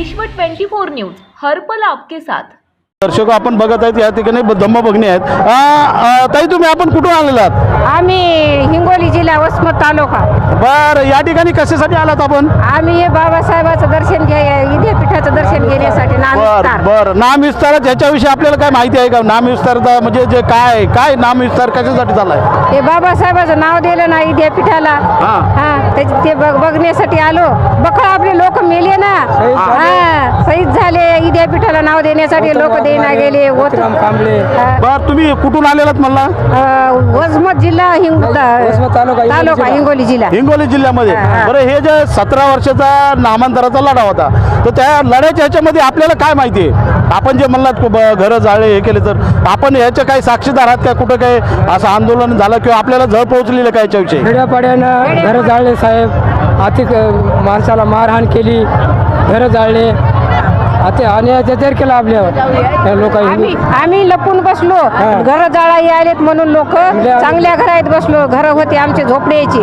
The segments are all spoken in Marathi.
विश्व 24 न्यूज हरपल आपके साथ. दर्शक आपण बघत आहेत या ठिकाणी धम्म बघणे आहेत. ताई तुम्ही आपण कुठून आलेलात आम्ही हिंगोली जिल्हा वसमत तालुका. बर या ठिकाणी कशासाठी आलात आपण? आम्ही हे बाबासाहेबाचं दर्शन घ्या विद्यापीठाचं दर्शन घेण्यासाठी बर नाम बर. नाम विस्तार ह्याच्याविषयी आपल्याला काय माहिती आहे का? नाम विस्तारचा म्हणजे जे काय आहे? काय नाम विस्तार कशासाठी झालाय? ते बाबासाहेबाचं नाव दिलं ना विद्यापीठाला. हा. त्याचे ते बघ- बघण्यासाठी आलो. बघा आपले लोक मेले ना. हा शहीद झाले. विद्यापीठाला नाव देण्यासाठी लोक देना गेले. होत. बर तुम्ही कुठून आलेलात मला वसमत जिल्हा हिंग तालुका, हिंगोली जिल्हा. हिंगोली जिल्हा. जिल्ह्यामध्ये. बरं हे जे सतरा वर्षाचा नामांतराचा लढा होता तर त्या लढ्याच्या ह्याच्यामध्ये आपल्याला काय माहिती आहे? आपण जे म्हणलात घरं जाळे हे केले तर आपण ह्याच्या काही साक्षीदार आहात का? कुठं काही असं आंदोलन झालं किंवा आपल्याला झळ पोहोचलेलं काय याच्याविषयी? खेड्यापाड्यानं घरं जाळले साहेब. आर्थिक माणसाला मारहाण केली. घरं जाळले. आता आणि अत्याचार केला आपल्यावर. त्या लोकांनी. आम्ही आम्ही लपून बसलो. घर जाळाई आलेत म्हणून लोक. चांगल्या घरात बसलो. घर होते आमचे झोपड्याची.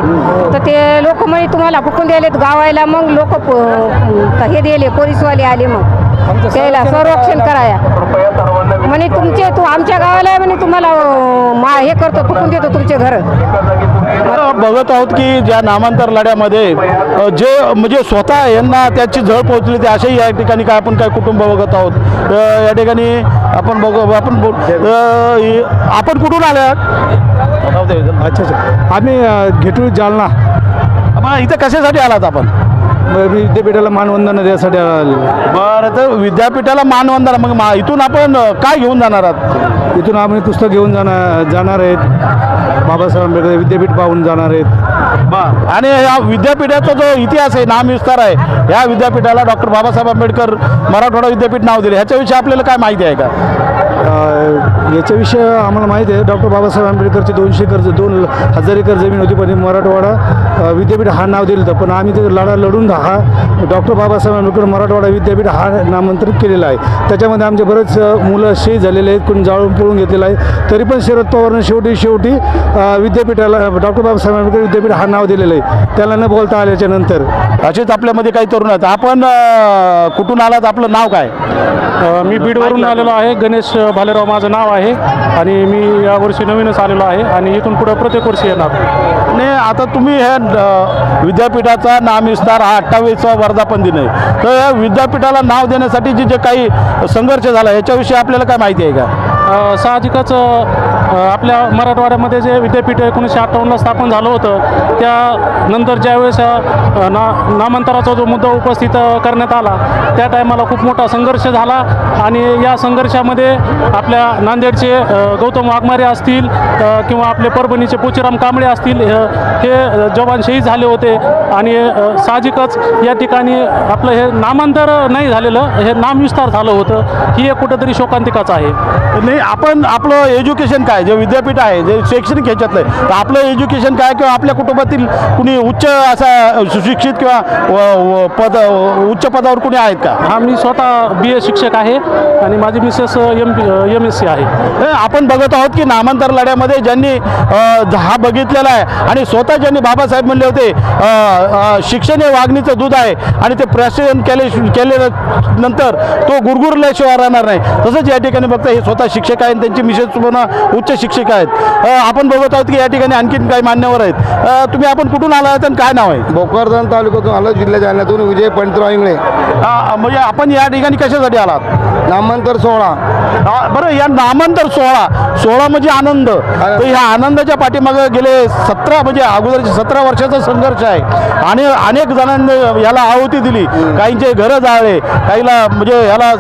तर ते लोक म्हणे तुम्हाला फुकून द्यालेत गावायला. मग लोक हे दिले पोलीसवाले आले मग. त्याला संरक्षण कराया. म्हणे तुमचे तू आमच्या गावाला आहे म्हणे तुम्हाला मा- हे करतो फुकून देतो तुमचे घर. बघत आहोत की ज्या नामांतर लढ्यामध्ये जे म्हणजे स्वतः यांना त्याची झळ पोहोचली ते असेही या ठिकाणी काय आपण काय कुटुंब बघत आहोत? या ठिकाणी आपण बघू आपण आपण कुठून आले आहात? अच्छा अच्छा. आम्ही अ, घेटू जालना. मग इथं कशासाठी आलात आपण? विद्यापीठाला मानवंदना द्यासाठी आलो. बरं तर विद्यापीठाला मानवंदना मग मा- इथून आपण काय घेऊन जाणार आहात? इथून आम्ही पुस्तक घेऊन जाणार जाणार आहेत. बाबासाहेब आंबेडकर विद्यापीठ पाहून जाणार आहेत. बर आणि या विद्यापीठाचा जो इतिहास आहे नाम विस्तार आहे या विद्यापीठाला डॉक्टर बाबासाहेब आंबेडकर मराठवाडा विद्यापीठ नाव दिले. ह्याच्याविषयी आपल्याला काय माहिती आहे का? याच्याविषयी आम्हाला माहिती आहे डॉक्टर बाबासाहेब आंबेडकरची दोनशे कर्ज दोन हजार एकर जमीन होती पण मराठवाडा विद्यापीठ हा नाव दिलं होतं. पण आम्ही ते लढा लढून हा डॉक्टर बाबासाहेब आंबेडकर मराठवाडा विद्यापीठ हा नामांतरित केलेला आहे. त्याच्यामध्ये आमचे बरेच मुलं शहीद झालेले आहेत कोणी जाळून पळून घेतलेलं आहे. तरी पण शरद पवारनं शेवटी शेवटी विद्यापीठाला डॉक्टर बाबासाहेब आंबेडकर विद्यापीठ हा नाव दिलेलं आहे. त्याला न बोलता आल्याच्यानंतर. असेच आपल्यामध्ये काही तरुण आहेत. आपण कुठून आलात? आपलं नाव काय? मी बीडवरून आलेलो आहे गणेश भालेराव माझं नाव आहे आणि मी यावर्षी नवीनच आलेलो आहे आणि इथून पुढे प्रत्येक वर्षी येणार. आणि आता तुम्ही हे विद्यापीठाचा नामविस्तार हा अठ्ठावीसवा वर्धापन दिन आहे. तर या विद्यापीठाला नाव देण्यासाठी जे जे काही संघर्ष झाला याच्याविषयी आपल्याला काय माहिती आहे का? साहजिकच आपल्या मराठवाड्यामध्ये जे विद्यापीठ एकोणीसशे अठ्ठावन्नला स्थापन झालं होतं त्यानंतर ज्यावेळेस ना नामांतराचा जो मुद्दा उपस्थित करण्यात आला त्या टायमाला खूप मोठा संघर्ष झाला आणि या संघर्षामध्ये आपल्या नांदेडचे गौतम वाघमारे असतील किंवा आपले परभणीचे पोचीराम कांबळे असतील हे जवान शहीद झाले होते आणि साहजिकच या ठिकाणी आपलं हे नामांतर नाही झालेलं हे नामविस्तार झालं होतं ही एक कुठंतरी शोकांतिकाच आहे. नाही आपण आपलं एज्युकेशन काय जे विद्यापीठ आहे जे शैक्षणिक ह्याच्यातलं आहे तर आपलं एज्युकेशन काय किंवा आपल्या कुटुंबातील कुणी उच्च असा सुशिक्षित किंवा पद उच्च पदावर कुणी आहेत का? हा मी स्वतः बी ए शिक्षक आहे आणि माझी Mrs M M S C आहे. आपण बघत आहोत की नामांतर लढ्यामध्ये ज्यांनी हा बघितलेला आहे आणि स्वतः ज्यांनी बाबासाहेब म्हणले होते शिक्षण हे वागणीचं दूध आहे आणि ते प्रशिक्षण केले केल्यानंतर तो गुरगुरल्याशिवाय राहणार नाही. तसंच या ठिकाणी बघता हे स्वतः शिक्षक आहेत त्यांची मिसेस पुन्हा उच्च शिक्षक आहेत. आपण बघत आहोत की या ठिकाणी आणखीन काही मान्यवर आहेत. तुम्ही आपण कुठून आला आहात आणि काय नाव आहे? भोकरदन तालुक्यातून आलो जिल्हा जालन्यातून विजय पंडितराव इंगळे. म्हणजे आपण या ठिकाणी कशासाठी आलात? नामांतर सोहळा. बरं या नामांतर सोहळा. सोहळा म्हणजे आनंद. तर ह्या आनंदाच्या पाठीमागे गेले सतरा म्हणजे अगोदरचे सतरा वर्षाचा संघर्ष आहे. आणि अनेक जणांनी याला आहुती दिली. काहींचे घरं जाळले काहीला म्हणजे याला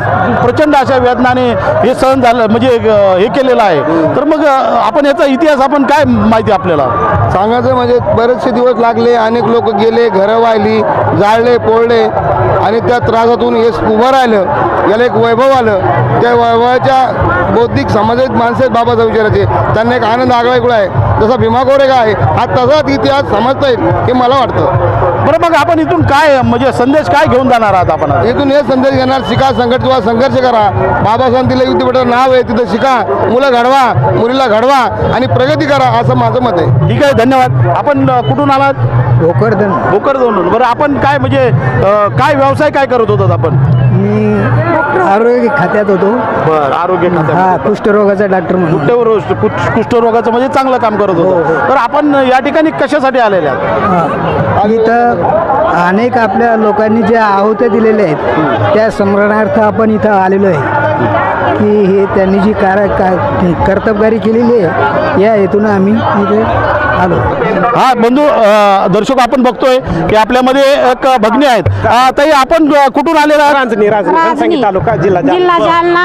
प्रचंड अशा वेदनाने हे सहन झालं म्हणजे अ, हे केलेलं आहे. तर मग अ, आपण याचा इतिहास आपण काय माहिती आपल्याला? सांगायचं म्हणजे बरेचसे दिवस लागले अनेक लोक गेले घरं वाहिली जाळले पोळले आणि त्या त्रासातून यश उभं राहिलं. याला एक वैभव आलं. त्या व- वयाच्या बौद्धिक सामाजिक माणसं आहेत बाबासाहेब विचाराचे त्यांना एक आनंद आगळा वेगळा आहे. जसा भीमा कोरेगा आहे हा तसाच इतिहास समजता येईल हे मला वाटतं. बरं मग आपण इथून काय म्हणजे संदेश काय घेऊन जाणार आहात आपण? इथून हे संदेश घेणार शिका संघटित व्हा संघर्ष करा. बाबासाहेब दिलं विद्यापीठाचं नाव आहे तिथं शिका. मुलं घडवा मुलीला घडवा आणि प्रगती करा असं माझं मत आहे. ठीक आहे धन्यवाद. आपण कुठून आलात? भोकरदन. भोकरदोन बरं आपण काय म्हणजे अ, काय व्यवसाय काय करत होतात आपण? मी आरोग्य खात्यात होतो. बरं आरोग्य हा कुष्ठरोगाचा डॉक्टर म्हणून. कुष्ठरोग कुष्ठ- कुष्ठरोगाचं म्हणजे चांगलं काम करत होतं. तर आपण या ठिकाणी कशासाठी आलेले आहात? हा. इथं अनेक आपल्या लोकांनी ज्या आहुत्या दिलेल्या आहेत त्या स्मरणार्थ आपण इथं आलेलो आहे. की हे त्यांनी जी कार का- कर्तबगारी केलेली आहे या हेतून आम्ही इथे आलो. हा बंधू दर्शक आपण बघतोय की आपल्यामध्ये एक भगिनी आहेत. ताई आपण कुठून आलेला आहात? रांजणी रांजणी तालुका जिल्हा जिल्हा जालना.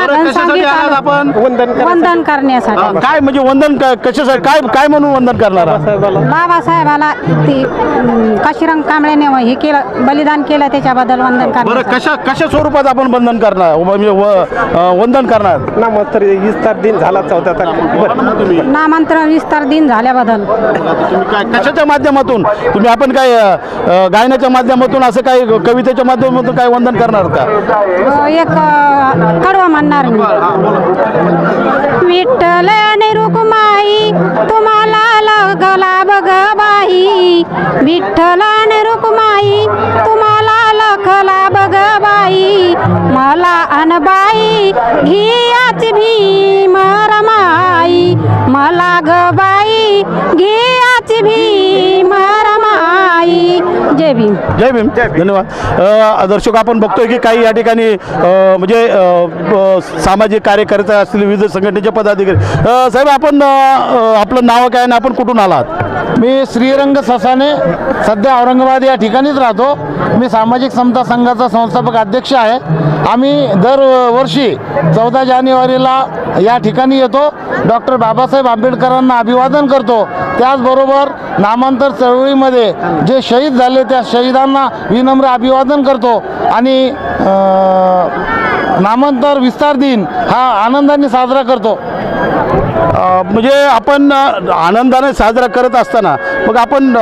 आपण? वंदन करण्यासाठी. काय म्हणजे वंदन कशासाठी? काय काय म्हणून वंदन करणार? बाबासाहेबाला. ते काशीरंग कांबळेने हे केलं बलिदान केलं त्याच्याबद्दल वंदन बरं करण्यासाठी कशा कशा स्वरूपात आपण वंदन करणार? म्हणजे वंदन करणार? ना मग तर विस्तार दिन झाला चौथ्या तारखेला. नामांतर विस्तार दिन झाल्याबद्दल. कशाच्या माध्यमातून? तुम्ही आपण काय गायनाच्या माध्यमातून असं काय कवितेच्या माध्यमातून काय वंदन करणार का? एक कडवा म्हणणार विठ्ठल आणि रुक्माई तुम्हाला लगला बघ बाई. विठ्ठल आणि रुक्माई तुम्हाला लखला बघ बाई. मला अनबाई घियाच भीम रमाई. मला ग बाई भी मारा रमाई जय भीम. जय भीम. धन्यवाद. दर्शक आपण बघतोय की काही या ठिकाणी म्हणजे सामाजिक कार्यकर्ते असतील विविध संघटनेचे पदाधिकारी. साहेब आपण आपलं नाव काय आणि आपण कुठून आलात? मी श्रीरंग ससाने सध्या औरंगाबाद या ठिकाणीच राहतो. मी सामाजिक समता संघाचा संस्थापक अध्यक्ष आहे. आम्ही दरवर्षी चौदा जानेवारीला या ठिकाणी येतो. डॉक्टर बाबासाहेब आंबेडकरांना अभिवादन करतो. त्याचबरोबर नामांतर चळवळीमध्ये जे शहीद झाले त्या शहीदांना विनम्र अभिवादन करतो आणि नामांतर विस्तार दिन हा आनंदाने साजरा करतो. म्हणजे आपण आनंदाने साजरा करत असताना मग आपण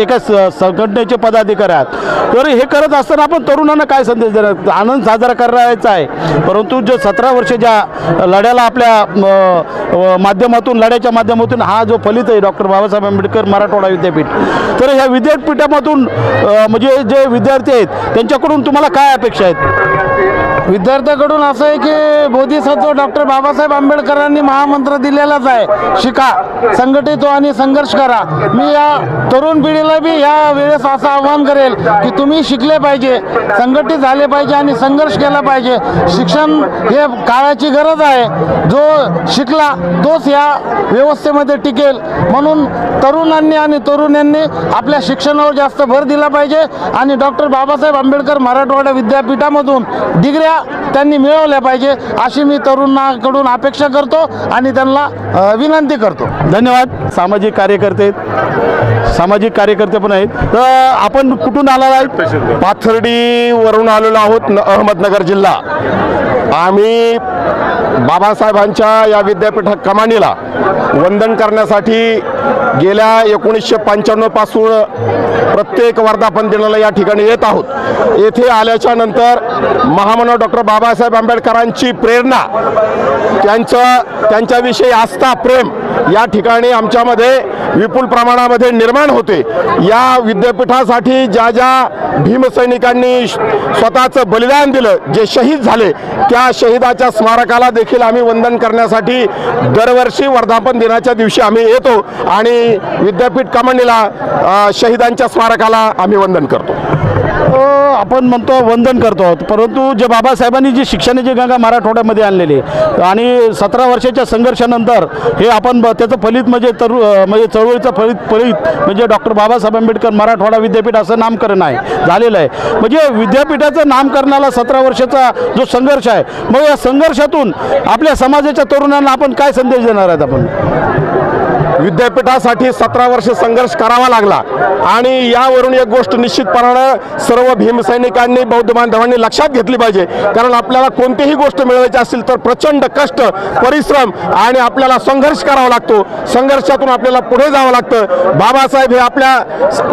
एका स- संघटनेचे पदाधिकारी आहात तर हे करत असताना आपण तरुणांना काय संदेश देणार? आनंद साजरा करायचा आहे. परंतु जे सतरा वर्ष ज्या लढ्याला आपल्या माध्यमातून लढ्याच्या माध्यमातून हा जो फलित आहे डॉक्टर बाबासाहेब आंबेडकर मराठवाडा विद्यापीठ तर ह्या विद्यापीठामधून म्हणजे जे विद्यार्थी आहेत त्यांच्याकडून तुम्हाला काय अपेक्षा आहेत? विद्यार्थ्याकडून असं आहे की बोधिसत्व डॉक्टर बाबासाहेब आंबेडकरांनी महामंत्र दिलेलाच आहे. शिका संघटित हो आणि संघर्ष करा. मी या तरुण पिढीला बी या वेळेस असं आव्हान करेल की तुम्ही शिकले पाहिजे संघटित झाले पाहिजे आणि संघर्ष केला पाहिजे. शिक्षण हे काळाची गरज आहे. जो शिकला तोच या व्यवस्थेमध्ये टिकेल. म्हणून तरुणांनी आणि तरुणांनी आपल्या शिक्षणावर जास्त भर दिला पाहिजे आणि डॉक्टर बाबासाहेब आंबेडकर मराठवाडा विद्यापीठामधून डिग्र्या त्यांनी मिळवल्या पाहिजे अशी मी तरुणाकडून अपेक्षा करतो आणि त्यांना विनंती करतो. धन्यवाद. सामाजिक कार्यकर्ते. सामाजिक कार्यकर्ते पण आहेत. तर आपण कुठून आला आहेत पाथर्डीवरून आलेलो आहोत अहमदनगर जिल्हा. आम्ही बाबासाहेबांच्या या विद्यापीठ कमानीला वंदन करण्यासाठी गेल्या एकोणीसशे पंच्याण्णवपासून प्रत्येक वर्धापन दिनाला या ठिकाणी येत आहोत. येथे आल्याच्यानंतर महामानव डॉक्टर बाबासाहेब आंबेडकरांची प्रेरणा त्यांचं त्यांच्याविषयी आस्था प्रेम या ठिकाणी आमच्यामध्ये विपुल प्रमाणामध्ये निर्माण होते. या विद्यापीठासाठी ज्या ज्या भीमसैनिकांनी श- स्वतःचं बलिदान दिलं जे शहीद झाले त्या शहीदाच्या स्मारकाला देखील देखील आम्ही वंदन करण्यासाठी दरवर्षी वर्धापन दिनाच्या दिवशी आम्ही येतो आणि विद्यापीठ कमांडीला शहीदांच्या स्मारकाला आम्ही वंदन करतो. आपण म्हणतो वंदन करतो. परंतु जे बाबासाहेबांनी जी शिक्षणाची गंगा मराठवाड्यामध्ये आणलेली आणि सतरा वर्षाच्या संघर्षानंतर हे आपण ब- त्याचं फलित म्हणजे तरु म्हणजे चळवळीचं फलित फलित म्हणजे डॉक्टर बाबासाहेब आंबेडकर मराठवाडा विद्यापीठ असं नामकरण आहे झालेलं आहे. म्हणजे विद्यापीठाचं नामकरणाला सतरा वर्षाचा जो संघर्ष आहे मग या संघर्षातून आपल्या समाजाच्या तरुणांना आपण काय संदेश देणार आहेत आपण? विद्यापीठासाठी सतरा वर्ष संघर्ष करावा लागला. आणि यावरून एक गोष्ट निश्चितपणानं सर्व भीमसैनिकांनी बौद्ध बांधवांनी लक्षात घेतली पाहिजे. कारण आपल्याला कोणतीही गोष्ट मिळवायची असेल तर प्रचंड कष्ट परिश्रम आणि आपल्याला संघर्ष करावा लागतो. संघर्षातून आपल्याला पुढे जावं लागतं. बाबासाहेब हे आपल्या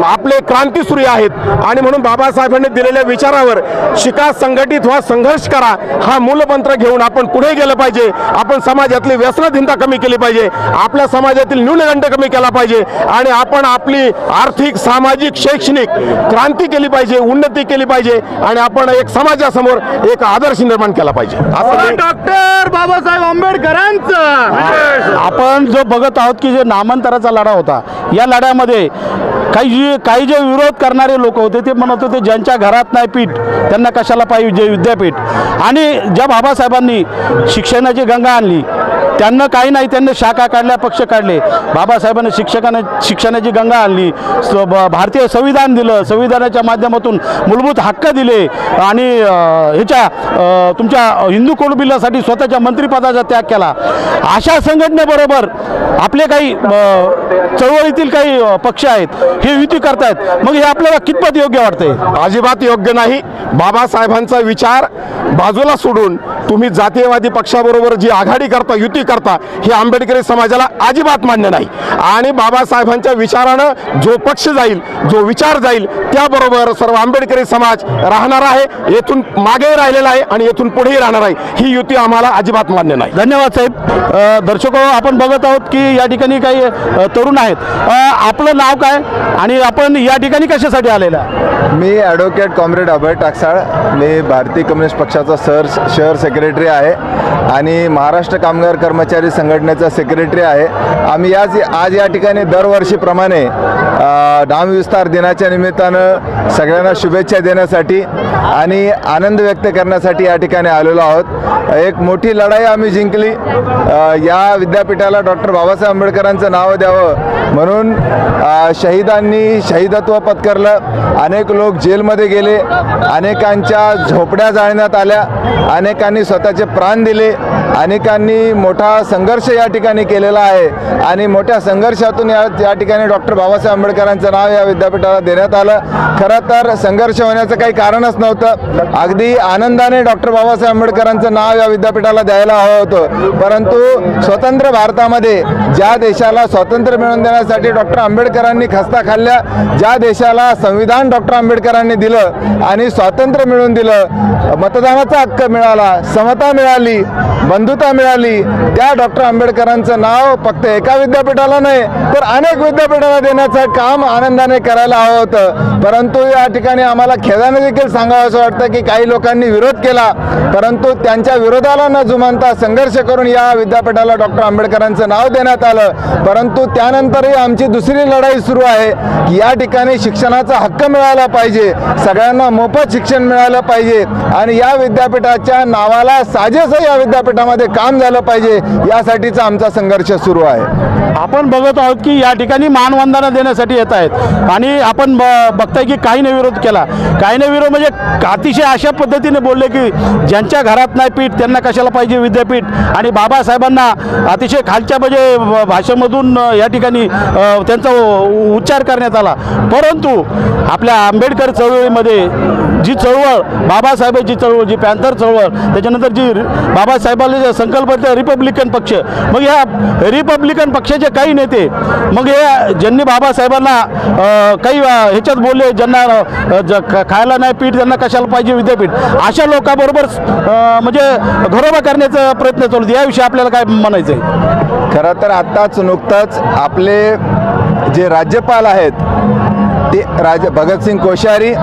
आपले क्रांतीसूर्य आहेत. आणि म्हणून बाबासाहेबांनी दिलेल्या विचारावर शिका संघटित व्हा संघर्ष करा. हा मूलमंत्र घेऊन आपण पुढे गेलं पाहिजे. आपण समाजातली व्यसनधिंता कमी केली पाहिजे. आपल्या समाजातील न्यूनगंड कमी केला पाहिजे आणि आपण आपली आर्थिक सामाजिक शैक्षणिक क्रांती केली पाहिजे उन्नती केली पाहिजे आणि आपण एक समाजासमोर एक आदर्श निर्माण केला पाहिजे. असं डॉक्टर बाबासाहेब आंबेडकरांचं. आपण जो बघत आहोत की जे नामांतराचा लढा होता या लढ्यामध्ये काही जे काही जे विरोध करणारे लोक होते ते म्हणत होते ज्यांच्या घरात नाही पीठ त्यांना कशाला पाहिजे विद्यापीठ? आणि ज्या बाबासाहेबांनी शिक्षणाची गंगा आणली त्यांना काही नाही त्यांनी शाखा काढल्या पक्ष काढले. बाबासाहेबांनी शिक्षकांना शिक्षणाची गंगा आणली स- भारतीय संविधान दिलं संविधानाच्या माध्यमातून मूलभूत हक्क दिले आणि ह्याच्या तुमच्या हिंदू कुळबिलासाठी स्वतःच्या मंत्रिपदाचा त्याग केला. अशा संघटनेबरोबर आपले काही चळवळीतील काही पक्ष आहेत हे युती करतायत. मग हे आपल्याला कितपत योग्य वाटतंय? अजिबात योग्य नाही. बाबासाहेबांचा विचार बाजूला सोडून तुम्ही जातीयवादी पक्षाबरोबर जी आघाडी करता युती करता हे आंबेडकरी समाजाला अजिबात मान्य नाही. आणि बाबासाहेबांच्या विचारानं जो पक्ष जाईल जो विचार जाईल त्याबरोबर सर्व आंबेडकरी समाज राहणार आहे येथून मागे राहिलेला आहे आणि येथून पुढेही राहणार आहे. ही युती आम्हाला अजिबात मान्य नाही. धन्यवाद साहेब. दर्शको आपण बघत आहोत की या ठिकाणी काही तरुण आहेत. आपलं नाव काय? आणि आपण या ठिकाणी कशासाठी आलेला? मी ॲडव्होकेट कॉम्रेड अभय टाकसाळ. मी भारतीय कम्युनिस्ट पक्षाचा सर शहर सेक्रेटरी आहे. आणि महाराष्ट्र कामगार कर्मचारी संघटनेचा सेक्रेटरी आहे. आम्ही याच आज या ठिकाणी दरवर्षीप्रमाणे अ, विस्तार दिनाच्या निमित्तानं सगळ्यांना शुभेच्छा देण्यासाठी आणि आनंद व्यक्त करण्यासाठी या ठिकाणी आलेलो आहोत. एक मोठी लढाई आम्ही जिंकली. या विद्यापीठाला डॉक्टर बाबासाहेब आंबेडकरांचं नाव द्यावं म्हणून शहीदांनी शहीदत्व पत्करलं. अनेक लोक जेलमध्ये गेले. अनेकांच्या झोपड्या जाळण्यात आल्या. अनेकांनी स्वतःचे प्राण दिले. अनेकांनी मोठा संघर्ष या ठिकाणी केलेला आहे आणि मोठ्या संघर्षातून या या ठिकाणी डॉक्टर बाबासाहेब आंबेडकरांचं नाव या विद्यापीठाला देण्यात आलं. खरं तर संघर्ष होण्याचं काही कारणच नव्हतं. अगदी आनंदाने डॉक्टर बाबासाहेब आंबेडकरांचं नाव या विद्यापीठाला द्यायला हवं होतं. परंतु स्वतंत्र भारतामध्ये ज्या देशाला स्वातंत्र्य मिळवून देण्यासाठी डॉक्टर आंबेडकरांनी खस्ता खाल्ल्या ज्या देशाला संविधान डॉक्टर आंबेडकरांनी दिलं आणि स्वातंत्र्य मिळवून दिलं मतदानाचा हक्क मिळाला समता मिळाली बंधुता मिळाली. त्या डॉक्टर आंबेडकरांचं नाव फक्त एका विद्यापीठाला नाही तर अनेक विद्यापीठाला देण्याचं काम आनंदाने करायला हवं होतं. परंतु या ठिकाणी आम्हाला खेदाने देखील सांगावं असं वाटतं की काही लोकांनी विरोध केला. परंतु त्यांच्या विरोधाला न जुमानता संघर्ष करून या विद्यापीठाला डॉक्टर आंबेडकरांचं नाव देण्यात आलं. परंतु त्यानंतरही आमची दुसरी लढाई सुरू आहे. की या ठिकाणी शिक्षणाचा हक्क मिळाला पाहिजे. सगळ्यांना मोफत शिक्षण मिळालं पाहिजे. आणि या विद्यापीठाच्या नावाला साजेसं या विद्यापीठामध्ये काम झालं पाहिजे यासाठीचा आमचा संघर्ष सुरू आहे. आपण बघत आहोत की या ठिकाणी मानवंदना देण्यासाठी येत आहेत. आणि आपण ब- बघताय की काहीने विरोध केला. काहीने विरोध म्हणजे अतिशय अशा पद्धतीने बोलले की ज्यांच्या घरात नाही पीठ त्यांना कशाला पाहिजे विद्यापीठ? आणि बाबासाहेबांना अतिशय खालच्या म्हणजे भाषेमधून या ठिकाणी त्यांचा उ- उच्चार करण्यात आला. परंतु आपल्या आंबेडकर चळवळीमध्ये जी चळवळ बाबासाहेबांची चळवळ जी पॅन्थर चळवळ त्याच्यानंतर जी रि- बाबासाहेबांनी जे संकल्प रिपब्लिकन पक्ष. मग ह्या रिपब्लिकन पक्षाचे काही नेते मग हे ज्यांनी बाबासाहेबांना काही ह्याच्यात बोलले ज्यांना ज- ख- खायला नाही पीठ त्यांना कशाला पाहिजे विद्यापीठ अशा लोकांबरोबर म्हणजे घरोबा करण्याचा प्रयत्न चालू याविषयी आपल्याला काय म्हणायचं आहे खरं तर आत्ताच नुकतंच आपले जे राज्यपाल आहेत ते राज भगतसिंग कोश्यारी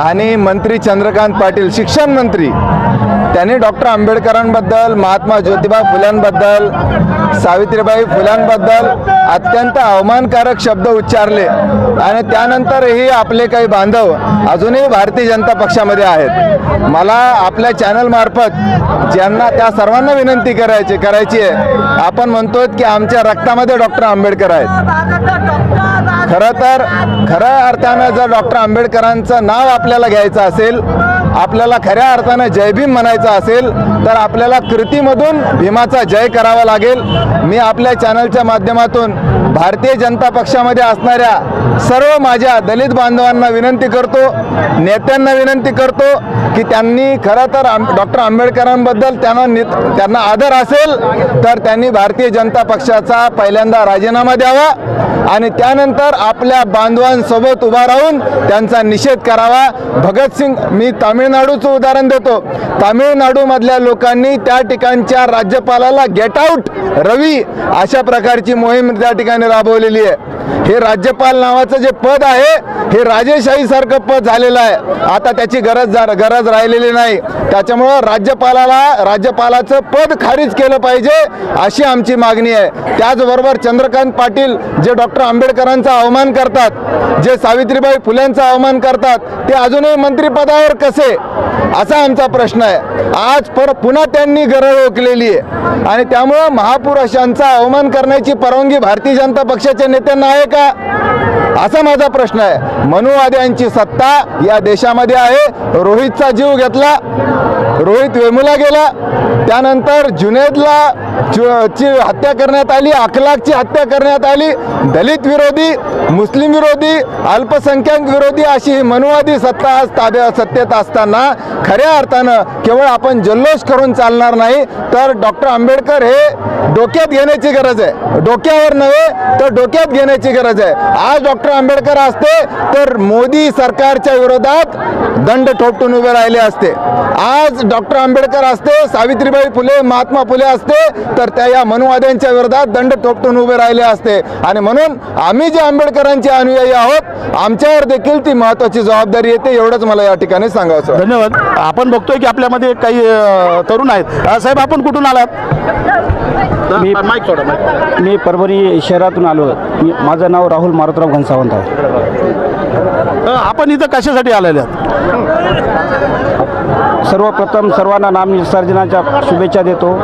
आणि मंत्री चंद्रकांत पाटील शिक्षण मंत्री. त्यांनी डॉक्टर आंबेडकरांबद्दल महात्मा ज्योतिबा फुल्यांबद्दल सावित्रीबाई फुल्यांबद्दल अत्यंत अवमानकारक शब्द उच्चारले. आणि त्यानंतरही आपले काही बांधव अजूनही भारतीय जनता पक्षामध्ये आहेत. मला आपल्या चॅनलमार्फत ज्यांना त्या सर्वांना विनंती करायची करायची आहे आपण म्हणतोय की आमच्या रक्तामध्ये डॉक्टर आंबेडकर आहेत. खरं तर खऱ्या अर्थानं जर डॉक्टर आंबेडकरांचं नाव आपल्याला घ्यायचं असेल आपल्याला खऱ्या अर्थानं जयभीम म्हणायचं असेल तर आपल्याला कृतीमधून भीमाचा जय करावा लागेल. मी आपल्या चॅनलच्या माध्यमातून भारतीय जनता पक्षामध्ये असणाऱ्या सर्व माझ्या दलित बांधवांना विनंती करतो नेत्यांना विनंती करतो की त्यांनी खरं तर आम डॉक्टर आंबेडकरांबद्दल त्यांना त्यांना आदर असेल तर त्यांनी भारतीय जनता पक्षाचा पहिल्यांदा राजीनामा द्यावा आणि त्यानंतर आपल्या बांधवांसोबत उभा राहून त्यांचा निषेध करावा. भगतसिंग मी तामिळनाडूचं उदाहरण देतो. तामिळनाडूमधल्या लोकांनी त्या ठिकाणच्या राज्यपालाला गेट आऊट रवी अशा प्रकारची मोहीम त्या ठिकाणी राबवलेली आहे. हे राज्यपाल नावाचं जे पद आहे हे राजेशाही सारखं पद झालेलं आहे. आता त्याची गरज जा गरज राहिलेली नाही. त्याच्यामुळं राज्यपालाला राज्यपालाचं पद खारिज केलं पाहिजे अशी आमची मागणी आहे. त्याचबरोबर चंद्रकांत पाटील जे डॉक्टर आंबेडकरांचा अवमान करतात जे सावित्रीबाई फुल्यांचा अवमान करतात ते अजूनही मंत्रिपदावर कसे? असा आमचा प्रश्न आहे. आज पर पुन्हा त्यांनी गरज ओकलेली आहे. आणि त्यामुळं महापुरुषांचा अवमान करण्याची परवानगी भारतीय जनता पक्षाच्या नेत्यांना आहे का? असा माझा प्रश्न आहे. मनुवाद्यांची सत्ता या देशामध्ये आहे. रोहितचा जीव घेतला. रोहित वेमुला गेला. त्यानंतर जुनेदला ची हत्या करण्यात आली अखलाकची हत्या करण्यात आली. दलित विरोधी मुस्लिम विरोधी अल्पसंख्याक विरोधी अशी ही मनुवादी सत्ता आज ताब्या सत्तेत असताना खऱ्या अर्थानं केवळ आपण जल्लोष करून चालणार नाही तर डॉक्टर आंबेडकर हे डोक्यात घेण्याची गरज आहे. डोक्यावर नव्हे तर डोक्यात घेण्याची गरज आहे. आज डॉक्टर आंबेडकर असते तर मोदी सरकारच्या विरोधात दंड ठोपटून उभे राहिले असते. आज डॉक्टर आंबेडकर असते सावित्रीबाई फुले महात्मा फुले असते तर त्या या मनुवाद्यांच्या विरोधात दंड ठोपटून उभे राहिले असते. आणि म्हणून आम्ही जे आंबेडकरांचे अनुयायी आहोत आमच्यावर देखील ती महत्वाची जबाबदारी येते एवढंच मला या ठिकाणी सांगायचं धन्यवाद. आपण बघतोय की आपल्यामध्ये काही तरुण आहेत. साहेब आपण कुठून आलात? मी- माईक सोडा माईक. मी परभणी शहरातून आलो. मी माझं नाव राहुल मारुतराव घनसावंत आहे. अ, आपण इथं कशासाठी आलेले आहात? सर्वप्रथम सर्वांना नाम विसर्जनाच्या शुभेच्छा देतो.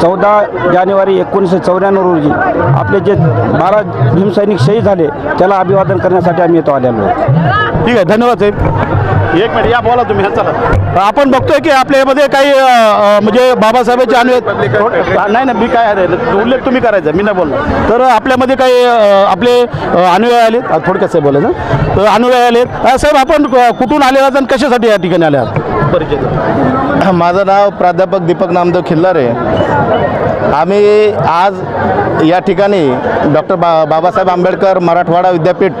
चौदा जानेवारी एकोणीसशे चौऱ्याण्णव रोजी आपले जे बारा भीमसैनिक शहीद झाले त्याला अभिवादन करण्यासाठी आम्ही येतो आलेलो आहे ठीक आहे धन्यवाद साहेब. एक मिनिट या बोला तुम्ही चला. आपण बघतोय की आपल्यामध्ये काही म्हणजे बाबासाहेबांचे अनुयायी नाही नाही मी काय आहे, उल्लेख तुम्ही करायचा मी नाही बोललो तर आपल्यामध्ये काही आपले अनुयायी आलेत आ, थोडक्यात साहेब बोलायचं तर अनुयायी आलेत. अ, साहेब आपण कुठून आले आहात आणि कशासाठी या ठिकाणी आले आहात परिचय माझं नाव प्राध्यापक दीपक नामदेव खिल्लारे. आम्ही आज या ठिकाणी डॉक्टर बा बाबासाहेब आंबेडकर मराठवाडा विद्यापीठ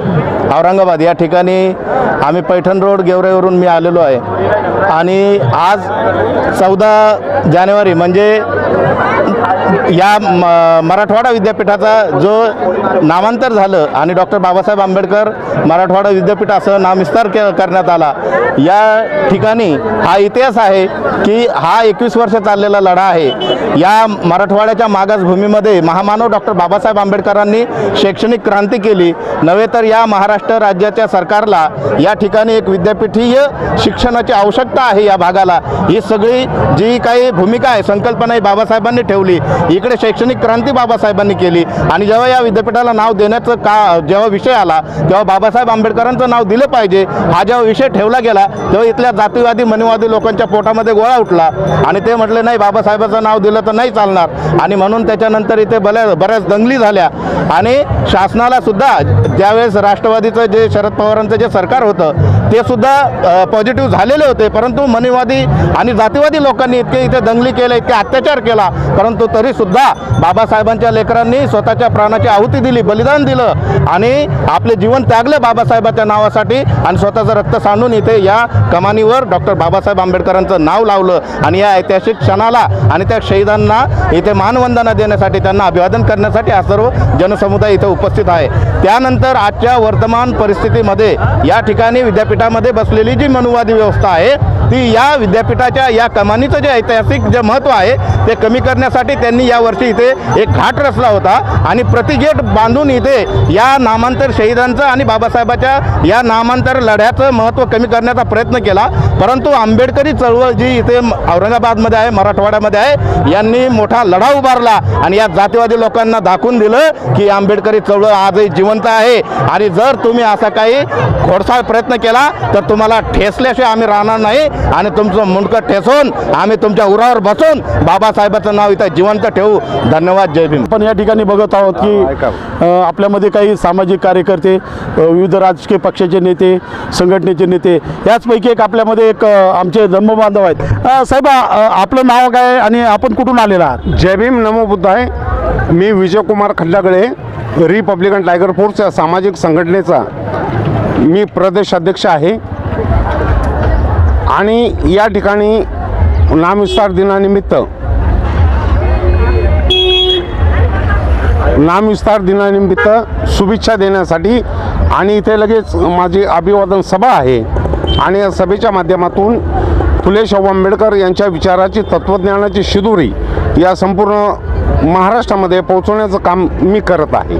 औरंगाबाद या ठिकाणी आम्ही पैठण रोड गेवरेवरून मी आलेलो आहे. आणि आज चौदा जानेवारी म्हणजे या म मराठवाडा विद्यापीठाचा जो नामांतर झालं आणि डॉक्टर बाबासाहेब आंबेडकर मराठवाडा विद्यापीठ असं नामविस्तार के करण्यात आला या ठिकाणी हा इतिहास आहे की हा एकवीस वर्ष चाललेला लढा आहे. या मराठवाड्याच्या मागासभूमीमध्ये महामानव डॉक्टर बाबासाहेब आंबेडकरांनी शैक्षणिक क्रांती केली नव्हे तर या महाराष्ट्र राज्याच्या सरकारला या ठिकाणी एक विद्यापीठीय शिक्षणाची आवश्यकता आहे या भागाला. ही सगळी जी काही भूमिका आहे संकल्पना ही बाबासाहेबांनी ठेवली इकडे शैक्षणिक क्रांती बाबासाहेबांनी केली. आणि जेव्हा या विद्यापीठाला नाव देण्याचं का जेव्हा विषय आला तेव्हा बाबासाहेब आंबेडकरांचं नाव दिलं पाहिजे. हा जेव्हा विषय ठेवला गेला तेव्हा इथल्या जातीवादी मनीवादी लोकांच्या पोटामध्ये गोळा उठला. आणि ते म्हटले नाही बाबासाहेबाचं नाव दिलं तर नाही चालणार. आणि म्हणून त्याच्यानंतर इथे बऱ्याच बऱ्याच दंगली झाल्या. आणि शासनाला सुद्धा ज्यावेळेस राष्ट्रवादीचं जे शरद पवारांचं जे सरकार होतं ते सुद्धा पॉझिटिव्ह झालेले होते परंतु मनीवादी आणि जातीवादी लोकांनी इतके इथे दंगली केलं इतके अत्याचार केला परंतु तरीसुद्धा बाबासाहेबांच्या लेकरांनी स्वतःच्या प्राणाची आहुती दिली बलिदान दिलं आणि आपले जीवन त्यागले बाबासाहेबांच्या नावासाठी आणि स्वतःचं रक्त सांडून इथे या कमानीवर डॉक्टर बाबासाहेब आंबेडकरांचं नाव लावलं आणि या ऐतिहासिक क्षणाला आणि त्या शहीदांना इथे मानवंदना देण्यासाठी त्यांना अभिवादन करण्यासाठी हा सर्व जनसमुदाय इथे उपस्थित आहे. त्यानंतर आजच्या वर्तमान परिस्थितीमध्ये या ठिकाणी विद्यापीठ विद्यापीठामध्ये बसलेली जी मनुवादी व्यवस्था आहे ती या विद्यापीठाच्या या कमानीचं जे ऐतिहासिक जे महत्त्व आहे ते कमी करण्यासाठी त्यांनी यावर्षी इथे एक घाट रचला होता आणि प्रतिगेट बांधून इथे या नामांतर शहीदांचं आणि बाबासाहेबाच्या या नामांतर लढ्याचं महत्त्व कमी करण्याचा प्रयत्न केला. परंतु आंबेडकरी चळवळ जी इथे औरंगाबादमध्ये आहे मराठवाड्यामध्ये आहे यांनी मोठा लढा उभारला आणि या जातीवादी लोकांना दाखवून दिलं की आंबेडकरी चळवळ आजही जिवंत आहे. आणि जर तुम्ही असा काही खोडसाळ प्रयत्न केला तर तुम्हाला ठेसल्याशिवाय आम्ही राहणार नाही आणि तुमचं मुंडकं ठेसून आम्ही तुमच्या उरावर बसून बाबासाहेबाचं नाव इथं जिवंत ठेवू. धन्यवाद जय भीम. पण या ठिकाणी बघत आहोत की आपल्यामध्ये काही सामाजिक कार्यकर्ते विविध राजकीय पक्षाचे नेते संघटनेचे नेते याचपैकी एक आपल्यामध्ये एक आमचे धर्मबांधव आहेत. साहेब आपलं नाव काय आणि आपण कुठून आलेला आहात? जय भीम नमो बुद्ध आहे मी Vijaykumar Khallagale republican tiger force या सामाजिक संघटनेचा मी प्रदेश अध्यक्ष आहे. आणि या ठिकाणी नामविस्तार दिनानिमित्त नामविस्तार दिनानिमित्त शुभेच्छा देण्यासाठी आणि इथे लगेच माझी अभिवादन सभा आहे. आणि या सभेच्या माध्यमातून फुले शाहू आंबेडकर यांच्या विचाराची तत्त्वज्ञानाची शिदुरी या संपूर्ण महाराष्ट्रामध्ये पोहोचवण्याचं काम मी करत आहे.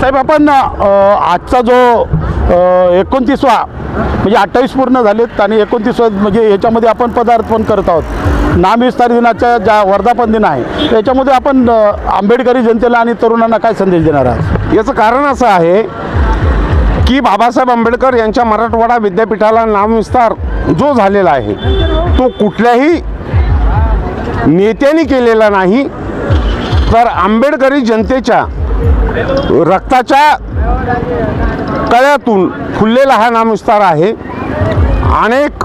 साहेब आपण आजचा जो एकोणतीसवा म्हणजे अठ्ठावीस पूर्ण झालेत आणि एकोणतीसवा म्हणजे याच्यामध्ये आपण पदार्पण करत आहोत. नामविस्तार दिनाच्या ज्या वर्धापन दिन आहे त्याच्यामध्ये आपण आंबेडकरी जनतेला आणि तरुणांना काय संदेश देणार आहात? याचं कारण असं आहे की बाबासाहेब आंबेडकर यांच्या मराठवाडा विद्यापीठाला नामविस्तार जो झालेला आहे तो कुठल्याही नेत्याने केलेला नाही. तर आंबेडकरी जनतेच्या रक्ताच्या कळ्यातून फुललेला हा नामविस्तार आहे. अनेक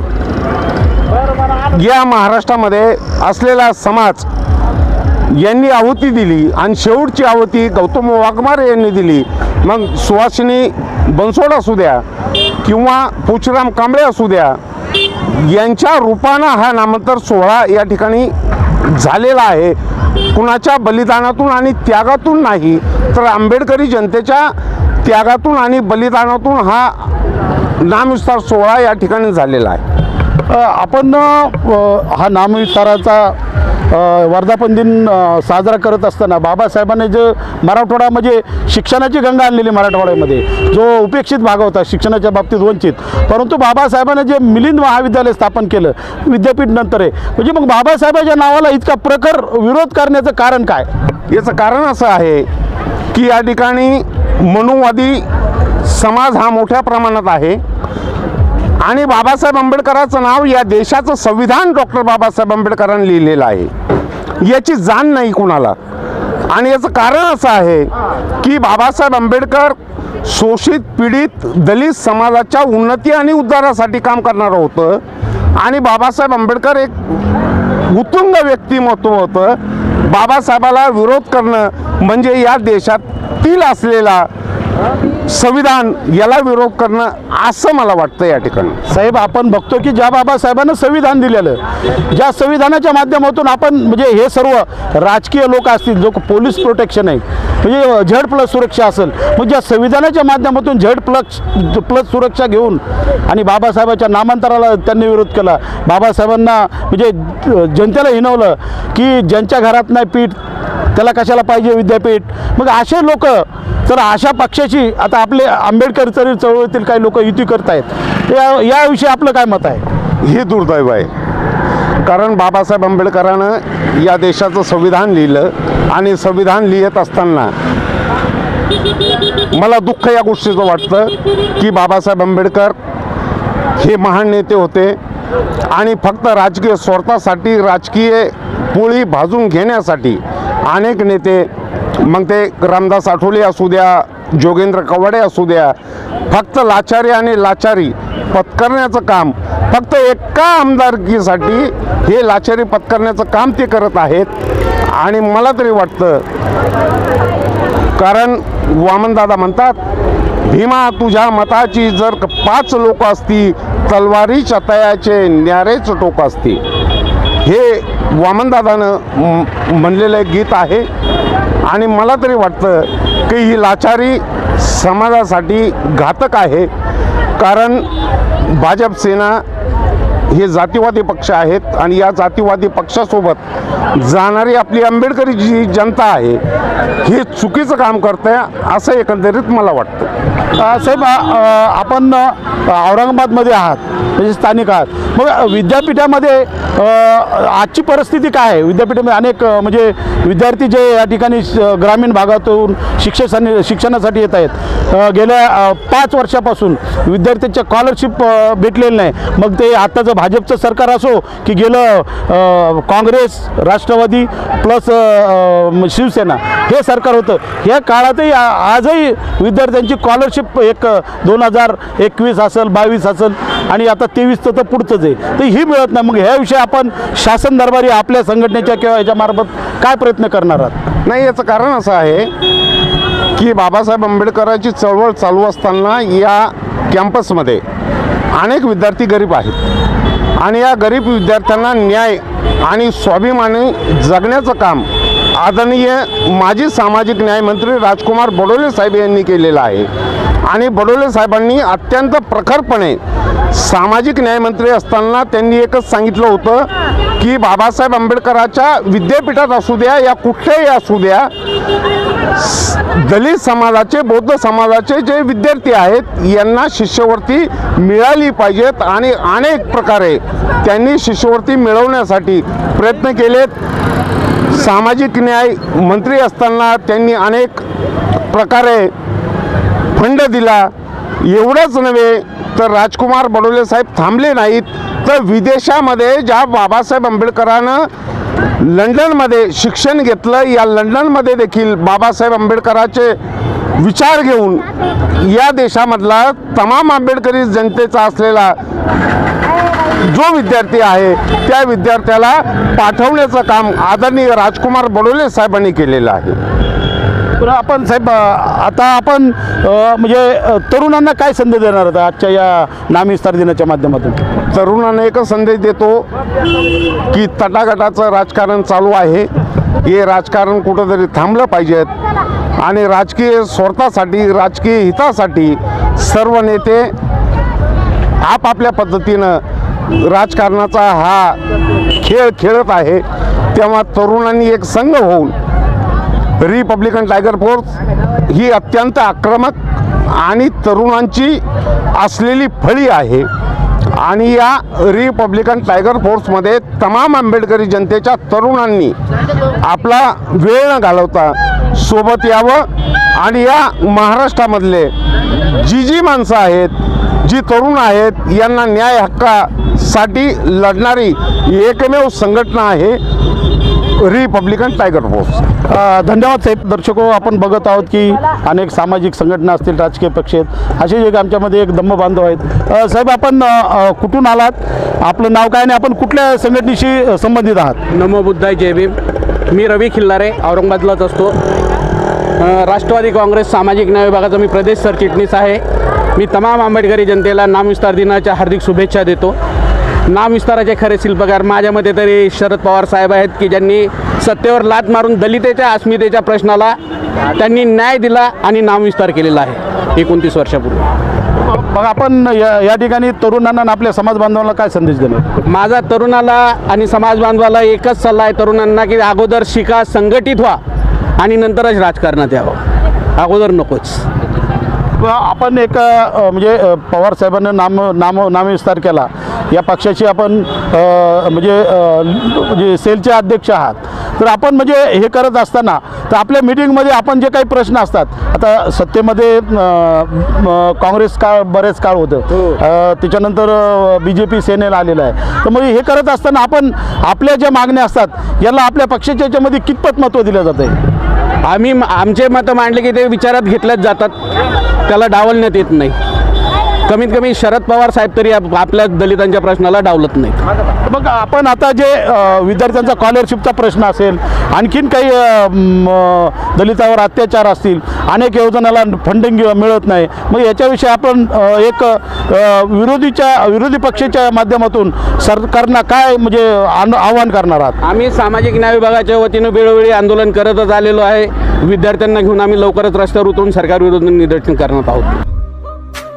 या महाराष्ट्रामध्ये असलेला समाज यांनी आहुती दिली आणि शेवटची आहुती गौतम वाघमार यांनी दिली. मग सुहासिनी बनसोड असू द्या किंवा पुचराम कांबळे असू द्या यांच्या रूपानं हा नामांतर सोहळा या ठिकाणी झालेला आहे. कुणाच्या बलिदानातून आणि त्यागातून नाही तर आंबेडकरी जनतेच्या त्यागातून आणि बलिदानातून हा नामविस्तार सोहळा या ठिकाणी झालेला आहे. आपण हा नामविस्ताराचा वर्धापन दिन साजरा करत असताना बाबासाहेबांनी जे मराठवाडा म्हणजे शिक्षणाची गंगा आणलेली मराठवाड्यामध्ये जो उपेक्षित भाग होता शिक्षणाच्या बाबतीत वंचित परंतु बाबासाहेबांनी जे मिलिंद महाविद्यालय स्थापन केलं विद्यापीठ नंतर आहे म्हणजे मग बाबासाहेबांच्या नावाला इतका प्रखर विरोध करण्याचं कारण काय? याचं कारण असं आहे की या ठिकाणी मनुवादी समाज हा मोठ्या प्रमाणात आहे. आणि बाबासाहेब आंबेडकरांचं नाव या देशाचं संविधान डॉक्टर बाबासाहेब आंबेडकरांनी लिहिलेलं आहे. याची जाण नाही कुणाला. आणि याचं कारण असं आहे की बाबासाहेब आंबेडकर शोषित पीडित दलित समाजाच्या उन्नती आणि उद्धारासाठी काम करणारं होतं. आणि बाबासाहेब आंबेडकर एक उत्तुंग व्यक्तिमत्व होतं. बाबासाहेबाला विरोध करणं म्हणजे या देशातील असलेला संविधान याला विरोध करणं असं मला वाटतं या ठिकाणी. साहेब आपण बघतो की ज्या बाबासाहेबांना संविधान दिलेलं ज्या संविधानाच्या माध्यमातून आपण म्हणजे हे सर्व राजकीय लोक असतील जो पोलीस प्रोटेक्शन आहे म्हणजे झेड प्लस सुरक्षा असेल. म्हणजे मग ज्या संविधानाच्या माध्यमातून झेड प्लस प्लस सुरक्षा घेऊन आणि बाबासाहेबाच्या नामांतराला त्यांनी विरोध केला. बाबासाहेबांना म्हणजे जनतेला हिनवलं की ज्यांच्या घरात नाही पीठ त्याला कशाला पाहिजे विद्यापीठ? मग असे लोक तर अशा पक्षाची आता आपले आंबेडकर चळवळीतील काही लोक युती करतायत. या याविषयी आपलं काय मत आहे? हे दुर्दैव आहे. कारण बाबासाहेब आंबेडकरानं या देशाचं संविधान लिहिलं आणि संविधान लिहित असताना मला दुःख या गोष्टीचं वाटतं की बाबासाहेब आंबेडकर हे महान नेते होते आणि फक्त राजकीय स्वार्थासाठी राजकीय पोळी भाजून घेण्यासाठी अनेक नेते मग ते रामदास आठवले असू द्या जोगेंद्र कवाडे असू द्या फक्त लाचारी आणि लाचारी पत्करण्याचं काम फक्त एका आमदारकीसाठी हे लाचारी पत्करण्याचं काम ते करत आहेत. आणि मला तरी वाटतं कारण वामनदादा म्हणतात भीमा तुझ्या मताची जर पाच लोक असती तलवारीच्या तयाचे न्यारेच टोक असती. हे वामनदादानं म्हणलेलं गीत आहे. आणि मला तरी वाटतं की ही लाचारी समाजासाठी घातक आहे. कारण भाजप सेना हे जातीवादी पक्ष आहेत आणि या जातीवादी पक्षासोबत जाणारी आपली आंबेडकरी जी जनता आहे हे चुकीचं काम करते असं एकंदरीत मला वाटतं. साहेब आपण औरंगाबादमध्ये आहात म्हणजे स्थानिक आहात. मग विद्यापीठामध्ये आजची परिस्थिती काय आहे? विद्यापीठामध्ये अनेक म्हणजे विद्यार्थी जे या ठिकाणी ग्रामीण भागातून शिक्षण शिक्षणासाठी येत आहेत. गेल्या पाच वर्षापासून विद्यार्थ्यांच्या स्कॉलरशिप भेटलेली नाही. मग ते आत्ताचं भाजपचं सरकार असो की गेलं काँग्रेस राष्ट्रवादी प्लस शिवसेना हे सरकार होतं. ह्या काळातही आजही विद्यार्थ्यांची स्कॉलरशिप एक दोन हजार एकवीस असेल बावीस असेल आणि आता तेवीसचं तर पुढचंच आहे. तर ही मिळत नाही. मग ह्याविषयी आपण शासन दरबारी आपल्या संघटनेच्या किंवा याच्यामार्फत काय प्रयत्न करणार आहात? नाही याचं कारण असं आहे की बाबासाहेब आंबेडकरांची चळवळ चालू असताना या कॅम्पसमध्ये अनेक विद्यार्थी गरीब आहेत. आणि या गरीब विद्यार्थ्यांना न्याय आणि स्वाभिमानी जगण्याचं काम आदरणीय माजी सामाजिक न्यायमंत्री राजकुमार बडोले साहेब यांनी केलेला आहे. आणि बडोले साहेबांनी अत्यंत प्रखरपणे सामाजिक न्यायमंत्री असताना त्यांनी एकच सांगितलं होतं की बाबासाहेब आंबेडकराच्या विद्यापीठात असू द्या या कुठल्याही असू द्या दलित समाजाचे बौद्ध समाजाचे जे विद्यार्थी आहेत यांना शिष्यवृत्ती मिळाली पाहिजेत आणि अनेक प्रकारे त्यांनी शिष्यवृत्ती मिळवण्यासाठी प्रयत्न केलेत. सामाजिक न्याय मंत्री असताना त्यांनी अनेक प्रकारे फंड दिला. एवढंच नव्हे तर राजकुमार बडोले साहेब थांबले नाहीत. तर विदेशामध्ये ज्या बाबासाहेब आंबेडकरानं लंडनमध्ये शिक्षण घेतलं या लंडनमध्ये देखील बाबासाहेब आंबेडकराचे विचार घेऊन या देशामधला तमाम आंबेडकरी जनतेचा असलेला जो विद्यार्थी आहे त्या विद्यार्थ्याला पाठवण्याचं काम आदरणीय राजकुमार बडोले साहेबांनी केलेलं आहे. पण आपण साहेब आता आपण म्हणजे तरुणांना काय संदेश देणार आहात आजच्या या नामविस्तार दिनाच्या माध्यमातून? तरुणांना एकच संदेश देतो की तटागटाचं राजकारण चालू आहे. हे राजकारण कुठंतरी थांबलं पाहिजेत आणि राजकीय स्वार्थासाठी राजकीय हितासाठी सर्व नेते आपापल्या पद्धतीनं राजकारणाचा हा खेळ खेळत आहे तेव्हा तरुणांनी एक संघ होऊन रिपब्लिकन टायगर फोर्स ही अत्यंत आक्रमक आणि तरुणांची असलेली फळी आहे. आणि या रिपब्लिकन टायगर फोर्समध्ये तमाम आंबेडकरी जनतेच्या तरुणांनी आपला वेळ न घालवता सोबत यावं आणि या महाराष्ट्रामधले जी जी माणसं आहेत जी तरुण आहेत यांना न्याय हक्का हक्कासाठी लढणारी एकमेव संघटना आहे रिपब्लिकन टायगर फोर्स धन्यवाद साहेब. दर्शको आपण बघत आहोत की अनेक सामाजिक संघटना असतील राजकीय पक्ष आहेत. असे एक आमच्यामध्ये एक दम्म बांधव आहेत. साहेब आपण कुठून आलात? आपलं नाव काय आणि आपण कुठल्या संघटनेशी संबंधित आहात? नमो बुद्धाय जय भीम. मी रवी खिल्लारे औरंगाबादलाच असतो. राष्ट्रवादी काँग्रेस सामाजिक न्याय विभागाचा मी प्रदेश सरचिटणीस आहे. मी तमाम आंबेडकरी जनतेला नामविस्तार दिनाच्या हार्दिक शुभेच्छा देतो. नामविस्ताराचे खरे शिल्पकार. माझ्या तरी शरद पवार साहेब आहेत की ज्यांनी सत्तेवर लात मारून दलितेच्या अस्मितेच्या प्रश्नाला त्यांनी न्याय दिला आणि नामविस्तार केलेला आहे. एकोणतीस वर्षापूर्वी. मग आपण या या ठिकाणी तरुणांना आणि आपल्या समाज बांधवांना काय संदेश देणार? माझा तरुणाला आणि समाज बांधवाला एकच सल्ला आहे तरुणांना की अगोदर शिका संघटित व्हा आणि नंतरच राजकारणात यावं. अगोदर नकोच. आपण एक म्हणजे पवार साहेबांना नाम नाम नामविस्तार केला. या पक्षाची आपण म्हणजे म्हणजे सेलचे अध्यक्ष आहात. तर आपण म्हणजे हे करत असताना तर आपल्या मिटिंगमध्ये आपण जे काही प्रश्न असतात आता सत्तेमध्ये काँग्रेस काळ बरेच काळ होतं. अ, त्याच्यानंतर बी जे पी सेनेला आलेलं आहे. तर मग हे करत असताना आपण आपल्या ज्या मागण्या असतात याला आपल्या पक्षाच्या याच्यामध्ये कितपत महत्त्व दिलं जातं आहे आम्ही आमचे मतं मांडले की ते विचारात घेतल्याच जातात. त्याला डावलण्यात येत नाही. कमीत कमी शरद पवार साहेब तरी आप- आपल्या दलितांच्या प्रश्नाला डावलत नाहीत. मग आपण आता जे अ, विद्यार्थ्यांचा स्कॉलरशिपचा प्रश्न असेल आणखीन काही अ, म, दलितावर अत्याचार असतील अनेक योजनाला फंडिंग मिळत नाही मग याच्याविषयी आपण अ, एक अ, विरोधीच्या विरोधी पक्षाच्या माध्यमातून सरकारना काय म्हणजे आन- आव्हान करणार आहात? आम्ही सामाजिक न्याय विभागाच्या वतीनं वेळोवेळी आंदोलन करतच आलेलो आहे. विद्यार्थ्यांना घेऊन आम्ही लवकरच रस्त्यावर उतरून सरकार विरोधात निदर्शन करणार आहोत.